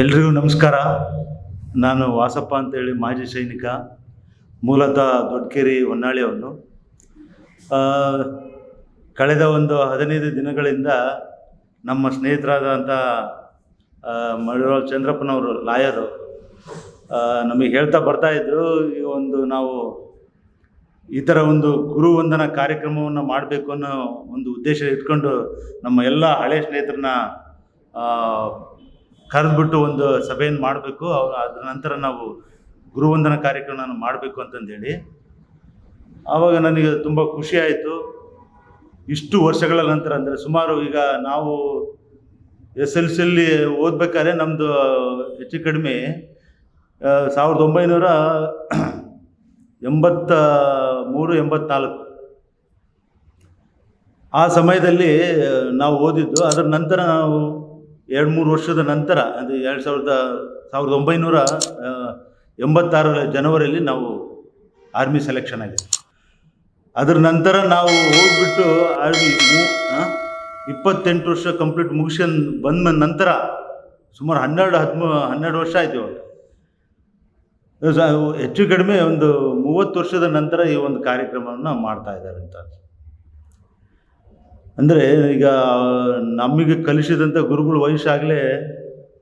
ಎಲ್ರಿಗೂ ನಮಸ್ಕಾರ. ನಾನು ವಾಸಪ್ಪ ಅಂತೇಳಿ, ಮಾಜಿ ಸೈನಿಕ, ಮೂಲತಃ ದೊಡ್ಡಕೇರಿ ಹೊನ್ನಾಳಿಯವನು ಕಳೆದ ಒಂದು ಹದಿನೈದು ದಿನಗಳಿಂದ ನಮ್ಮ ಸ್ನೇಹಿತರಾದಂಥ ಮಳವಾಳ್ ಚಂದ್ರಪ್ಪನವರು ಲಾಯರು ನಮಗೆ ಹೇಳ್ತಾ ಬರ್ತಾ ಇದ್ದರು ಈ ಒಂದು ನಾವು ಈ ಥರ ಒಂದು ಗುರು ವಂದನಾ ಕಾರ್ಯಕ್ರಮವನ್ನು ಮಾಡಬೇಕು ಅನ್ನೋ ಒಂದು ಉದ್ದೇಶ ಇಟ್ಕೊಂಡು ನಮ್ಮ ಎಲ್ಲ ಹಳೆ ಸ್ನೇಹಿತರನ್ನ ಕರೆದ್ಬಿಟ್ಟು ಒಂದು ಸಭೆಯನ್ನು ಮಾಡಬೇಕು ಅದ್ರ ನಂತರ ನಾವು ಗುರುವಂದನ ಕಾರ್ಯಕ್ರಮವನ್ನು ಮಾಡಬೇಕು ಅಂತಂದೇಳಿ. ಆವಾಗ ನನಗೆ ತುಂಬ ಖುಷಿ ಆಯಿತು. ಇಷ್ಟು ವರ್ಷಗಳ ನಂತರ ಅಂದರೆ ಸುಮಾರು ಈಗ ನಾವು ಎಸ್ ಎಲ್ ಸಿಯಲ್ಲಿ ಓದ್ಬೇಕಾದ್ರೆ ನಮ್ಮದು ಹೆಚ್ಚು ಕಡಿಮೆ ಸಾವಿರದ ಒಂಬೈನೂರ ಎಂಬತ್ತ ಮೂರು, ಎಂಬತ್ನಾಲ್ಕು. ಆ ಸಮಯದಲ್ಲಿ ನಾವು ಓದಿದ್ದು, ಅದರ ನಂತರ ನಾವು ಎರಡು ಮೂರು ವರ್ಷದ ನಂತರ ಅದು ಎರಡು ಸಾವಿರದ ಸಾವಿರದ ಒಂಬೈನೂರ ಎಂಬತ್ತಾರರ ಜನವರಿಯಲ್ಲಿ ನಾವು ಆರ್ಮಿ ಸೆಲೆಕ್ಷನ್ ಆಗಿದೆ. ಅದರ ನಂತರ ನಾವು ಹೋಗ್ಬಿಟ್ಟು ಆರ್ಮಿ ಇಪ್ಪತ್ತೆಂಟು ವರ್ಷ ಕಂಪ್ಲೀಟ್ ಮುಗಿಸ್ಕೊಂಡು ಬಂದ ನಂತರ ಸುಮಾರು ಹನ್ನೆರಡು, ಹದಿಮೂ, ಹನ್ನೆರಡು ವರ್ಷ ಆಯಿತು ಹೆಚ್ಚು ಕಡಿಮೆ ಒಂದು ಮೂವತ್ತು ವರ್ಷದ ನಂತರ ಈ ಒಂದು ಕಾರ್ಯಕ್ರಮವನ್ನು ಮಾಡ್ತಾ ಇದ್ದಾರೆ ಅಂತ. ಅಂದರೆ ಈಗ ನಮಗೆ ಕಲಿಸಿದಂಥ ಗುರುಗಳ ವಯಸ್ಸಾಗಲೇ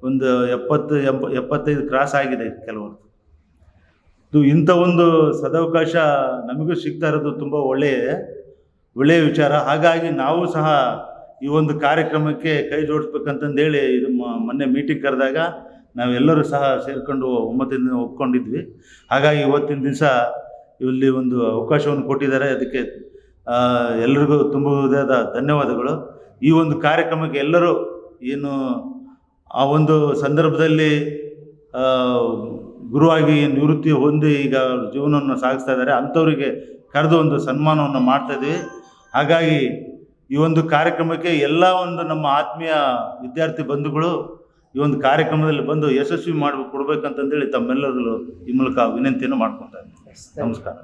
ಒಂದು ಎಪ್ಪತ್ತು ಎಂಬ ಎಪ್ಪತ್ತೈದು ಕ್ರಾಸ್ ಆಗಿದೆ ಕೆಲವರು. ಇದು ಇಂಥ ಒಂದು ಸದಾವಕಾಶ ನಮಗೂ ಸಿಗ್ತಾ ಇರೋದು ತುಂಬ ಒಳ್ಳೆಯ ಒಳ್ಳೆಯ ವಿಚಾರ. ಹಾಗಾಗಿ ನಾವು ಸಹ ಈ ಒಂದು ಕಾರ್ಯಕ್ರಮಕ್ಕೆ ಕೈ ಜೋಡಿಸ್ಬೇಕಂತಂದೇಳಿ ಇದು ಮೊನ್ನೆ ಮೀಟಿಂಗ್ ಕರೆದಾಗ ನಾವೆಲ್ಲರೂ ಸಹ ಸೇರಿಕೊಂಡು ಒಮ್ಮತದಿಂದ ಒಪ್ಕೊಂಡಿದ್ವಿ. ಹಾಗಾಗಿ ಇವತ್ತಿನ ದಿವಸ ಇಲ್ಲಿ ಒಂದು ಅವಕಾಶವನ್ನು ಕೊಟ್ಟಿದ್ದಾರೆ. ಅದಕ್ಕೆ ಎಲ್ರಿಗೂ ತುಂಬ ಹೃದಯದ ಧನ್ಯವಾದಗಳು. ಈ ಒಂದು ಕಾರ್ಯಕ್ರಮಕ್ಕೆ ಎಲ್ಲರೂ ಏನು ಆ ಒಂದು ಸಂದರ್ಭದಲ್ಲಿ ಗುರುವಾಗಿ ನಿವೃತ್ತಿ ಹೊಂದಿ ಈಗ ಅವ್ರ ಜೀವನವನ್ನು ಸಾಗಿಸ್ತಾ ಇದ್ದಾರೆ. ಅಂಥವರಿಗೆ ಕರೆದು ಒಂದು ಸನ್ಮಾನವನ್ನು ಮಾಡ್ತಾ ಇದ್ದೀವಿ. ಹಾಗಾಗಿ ಈ ಒಂದು ಕಾರ್ಯಕ್ರಮಕ್ಕೆ ಎಲ್ಲ ಒಂದು ನಮ್ಮ ಆತ್ಮೀಯ ವಿದ್ಯಾರ್ಥಿ ಬಂಧುಗಳು ಈ ಒಂದು ಕಾರ್ಯಕ್ರಮದಲ್ಲಿ ಬಂದು ಯಶಸ್ವಿ ಮಾಡಿ ಕೊಡಬೇಕಂತಂದೇಳಿ ತಮ್ಮೆಲ್ಲರಲ್ಲೂ ಈ ಮೂಲಕ ವಿನಂತಿಯನ್ನು ಮಾಡ್ಕೊತಾ ಇದ್ದೀನಿ. ನಮಸ್ಕಾರ.